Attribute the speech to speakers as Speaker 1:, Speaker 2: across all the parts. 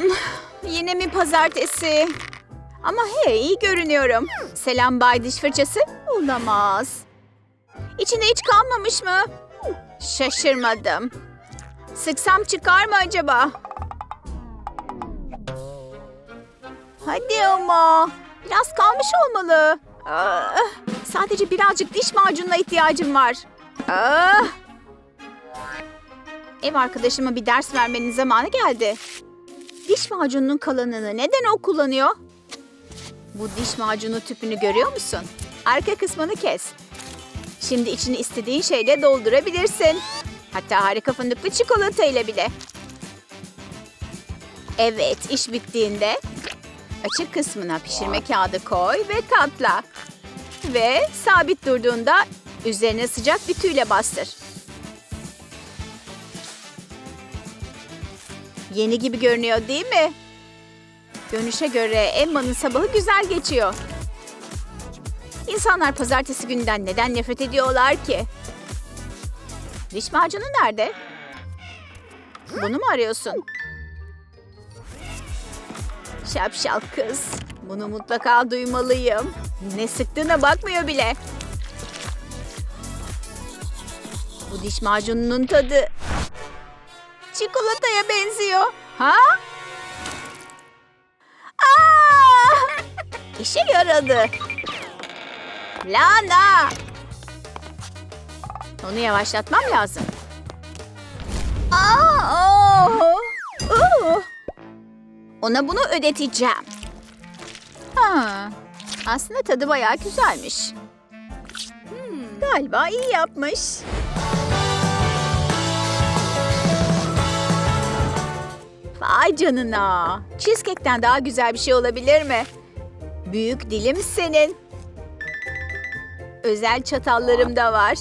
Speaker 1: Yine mi pazartesi? Ama hey iyi görünüyorum. Selam Bay Diş Fırçası. Olamaz. İçinde hiç kalmamış mı? Şaşırmadım. Sıksam çıkar mı acaba? Hadi ama. Biraz kalmış olmalı. Ah, sadece birazcık diş macununa ihtiyacım var. Ah. Ev arkadaşıma bir ders vermenin zamanı geldi. Diş macununun kalanını neden o kullanıyor? Bu diş macunu tüpünü görüyor musun? Arka kısmını kes. Şimdi içini istediğin şeyle doldurabilirsin. Hatta harika fındıklı çikolata ile bile. Evet, iş bittiğinde açık kısmına pişirme kağıdı koy ve katla. Ve sabit durduğunda üzerine sıcak bir tüyle bastır. Yeni gibi görünüyor değil mi? Görünüşe göre Emma'nın sabahı güzel geçiyor. İnsanlar pazartesi günden neden nefret ediyorlar ki? Diş macunu nerede? Bunu mu arıyorsun? Şapşal kız. Bunu mutlaka duymalıyım. Ne sıktığına bakmıyor bile. Bu diş macununun tadı çikolataya benziyor. Ha? Aa! İşe yaradı. Lana! Onu yavaşlatmam lazım. Aa! oo! Oo! Ona bunu ödeteceğim. Ha, aslında tadı bayağı güzelmiş. Hmm, galiba iyi yapmış. Vay canına. Cheesecake'ten daha güzel bir şey olabilir mi? Büyük dilim senin. Özel çatallarım da var.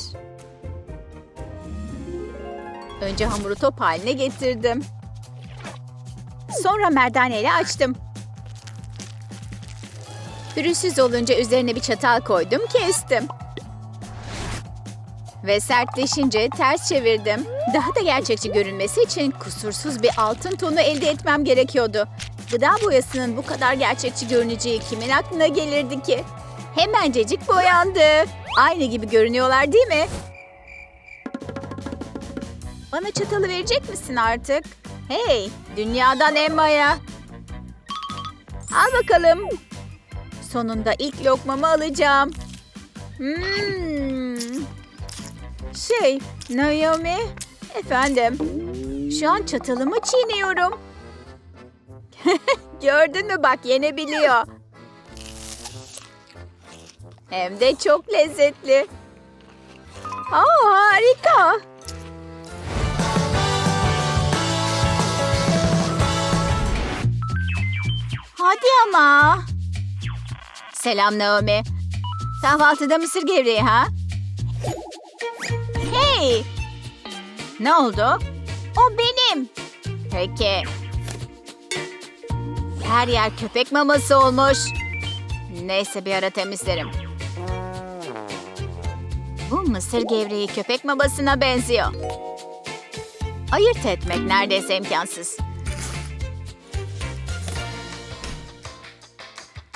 Speaker 1: Önce hamuru top haline getirdim. Sonra merdaneyle açtım. Pürüzsüz olunca üzerine bir çatal koydum, kestim. Ve sertleşince ters çevirdim. Daha da gerçekçi görünmesi için kusursuz bir altın tonu elde etmem gerekiyordu. Gıda boyasının bu kadar gerçekçi görüneceği kimin aklına gelirdi ki? Hemencecik boyandı. Aynı gibi görünüyorlar değil mi? Bana çatalı verecek misin artık? Hey, dünyadan Emma'ya. Al bakalım. Sonunda ilk lokmamı alacağım. Hmm. Şey, Naomi. Efendim. Şu an çatalımı çiğniyorum. Gördün mü bak yenebiliyor. Hem de çok lezzetli. Aa, harika. Hadi ama. Selam Naomi. Kahvaltıda mısır gevreği ha? Hey! Ne oldu? O benim. Peki. Her yer köpek maması olmuş. Neyse bir ara temizlerim. Bu mısır gevreği köpek mamasına benziyor. Ayırt etmek neredeyse imkansız.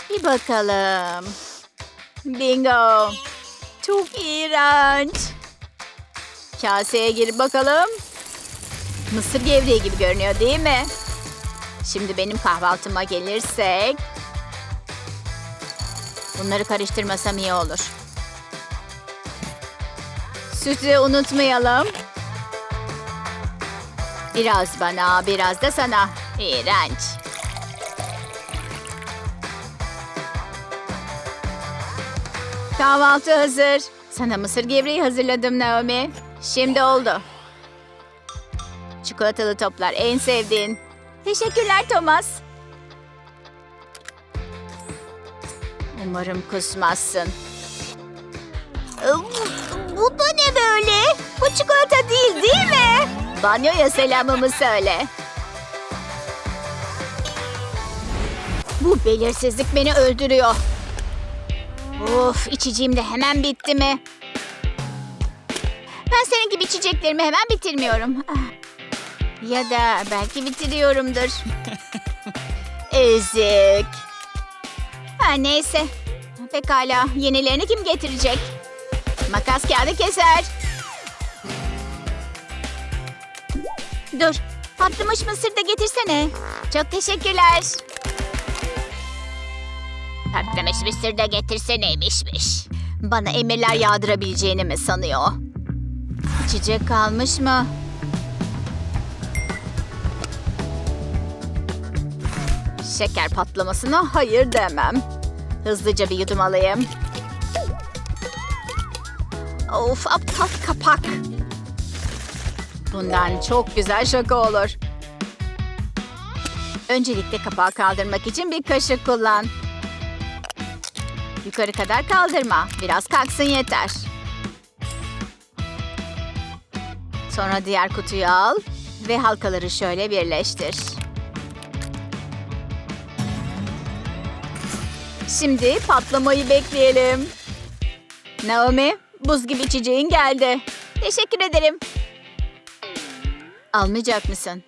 Speaker 1: Bir bakalım. Bingo. Çok iğrenç. Kaseye girip bakalım. Mısır gevreği gibi görünüyor değil mi? Şimdi benim kahvaltıma gelirsek... Bunları karıştırmasam iyi olur. Sütü unutmayalım. Biraz bana, biraz da sana. İğrenç. Kahvaltı hazır. Sana mısır gevreği hazırladım Naomi. Şimdi oldu. Çikolatalı toplar en sevdiğin. Teşekkürler Thomas. Umarım kusmazsın. Bu da ne böyle? Bu çikolata değil değil mi? Banyoya selamımı söyle. Bu belirsizlik beni öldürüyor. Of içeceğim de hemen bitti mi? Senin gibi içeceklerimi hemen bitirmiyorum. Ah. Ya da belki bitiriyorumdur. Ezik. Ha neyse. Pekala. Yenilerini kim getirecek? Makas kağıdı keser. Dur. Patlamış mısır da getirsene. Çok teşekkürler. Patlamış mısır da getirseneymişmiş. Bana emirler yağdırabileceğini mi sanıyor? İçecek kalmış mı? Şeker patlamasına hayır demem. Hızlıca bir yudum alayım. Of aptal kapak. Bundan çok güzel şaka olur. Öncelikle kapağı kaldırmak için bir kaşık kullan. Yukarı kadar kaldırma. Biraz kalksın yeter. Sonra diğer kutuyu al ve halkaları şöyle birleştir. Şimdi patlamayı bekleyelim. Naomi, buz gibi içeceğin geldi. Teşekkür ederim. Almayacak mısın?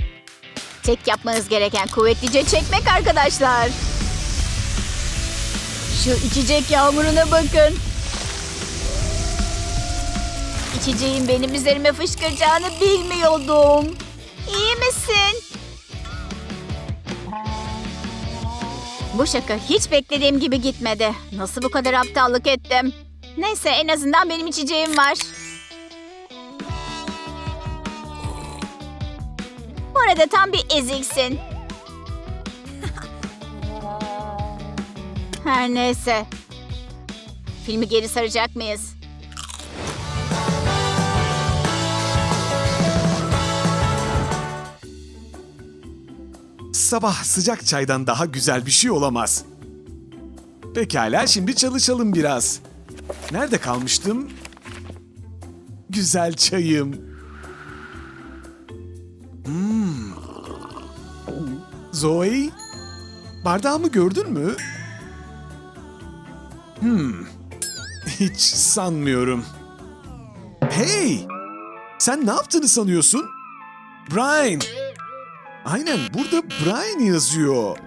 Speaker 1: Tek yapmanız gereken kuvvetlice çekmek arkadaşlar. Şu içecek yağmuruna bakın. İçeceğin benim üzerime fışkıracağını bilmiyordum. İyi misin? Bu şaka hiç beklediğim gibi gitmedi. Nasıl bu kadar aptallık ettim? Neyse en azından benim içeceğim var. Bu arada tam bir eziksin. Her neyse. Filmi geri saracak mıyız?
Speaker 2: Sabah sıcak çaydan daha güzel bir şey olamaz. Pekala şimdi çalışalım biraz. Nerede kalmıştım? Güzel çayım. Hmm. Zoe, bardağımı gördün mü? Hmm. Hiç sanmıyorum. Hey! Sen ne yaptığını sanıyorsun? Brian! Aynen burada Brian yazıyor.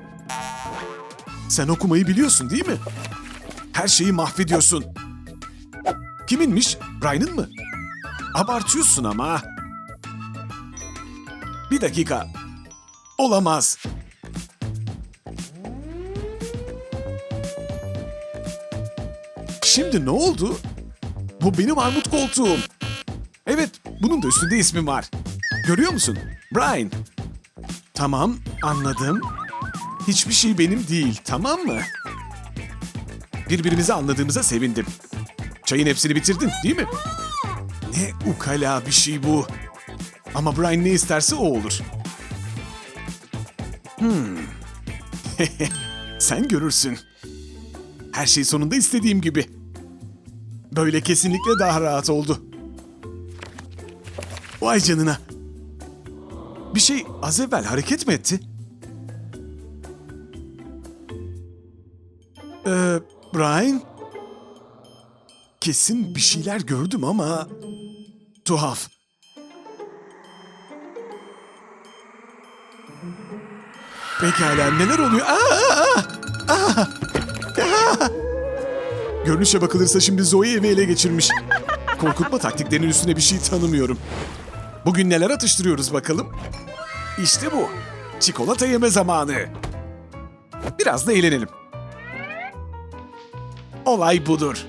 Speaker 2: Sen okumayı biliyorsun değil mi? Her şeyi mahvediyorsun. Kiminmiş? Brian'ın mı? Abartıyorsun ama. Bir dakika. Olamaz. Şimdi ne oldu? Bu benim armut koltuğum. Evet, bunun da üstünde ismim var. Görüyor musun? Brian. Tamam, anladım. Hiçbir şey benim değil, tamam mı? Birbirimizi anladığımıza sevindim. Çayın hepsini bitirdin, değil mi? Ne ukala bir şey bu. Ama Brian ne isterse o olur. Hmm. Sen görürsün. Her şey sonunda istediğim gibi. Böyle kesinlikle daha rahat oldu. Vay canına. Bir şey az evvel hareket mi etti? Ee, Brian? Kesin bir şeyler gördüm ama... Tuhaf. Pekala neler oluyor? Aa, aa, aa, aa. Görünüşe bakılırsa şimdi Zoe evi ele geçirmiş. Korkutma taktiklerinin üstüne bir şey tanımıyorum. Bugün neler atıştırıyoruz bakalım? İşte bu. Çikolata yeme zamanı. Biraz da eğlenelim. Olay budur.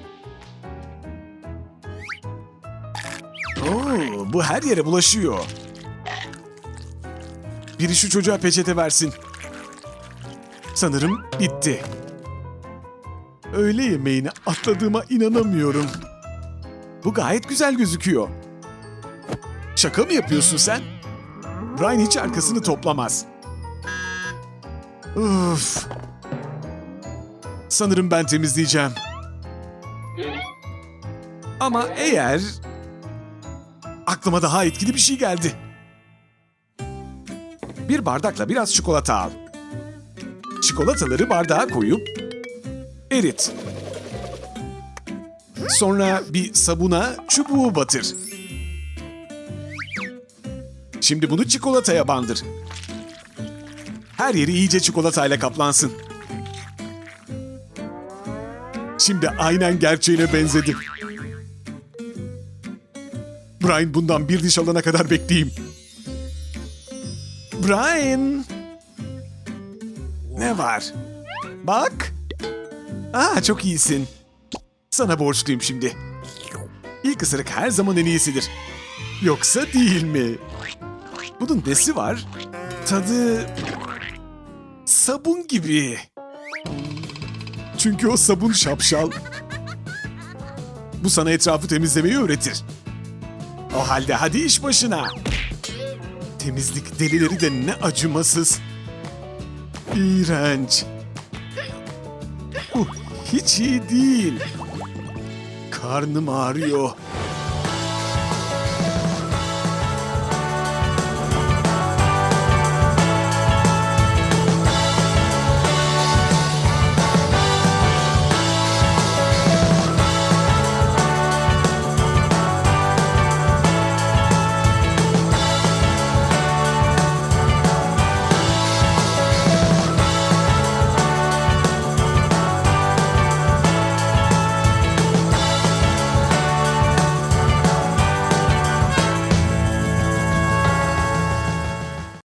Speaker 2: Oo, bu her yere bulaşıyor. Biri şu çocuğa peçete versin. Sanırım bitti. Öğle yemeğini atladığıma inanamıyorum. Bu gayet güzel gözüküyor. Şaka mı yapıyorsun sen? Brian hiç arkasını toplamaz. Uf. Sanırım ben temizleyeceğim. Ama eğer... Aklıma daha etkili bir şey geldi. Bir bardakla biraz çikolata al. Çikolataları bardağa koyup erit. Sonra bir sabuna çubuğu batır. Şimdi bunu çikolataya bandır. Her yeri iyice çikolatayla kaplansın. Şimdi aynen gerçeğine benzedi. Brian bundan bir diş alana kadar bekleyeyim. Brian! Ne var? Bak! Aa çok iyisin. Sana borçluyum şimdi. İlk ısırık her zaman en iyisidir. Yoksa değil mi? Bunun nesi var? Tadı... Sabun gibi. Çünkü o sabun şapşal. Bu sana etrafı temizlemeyi öğretir. O halde hadi iş başına. Temizlik delileri de ne acımasız. İğrenç. Uh, hiç iyi değil. Karnım ağrıyor.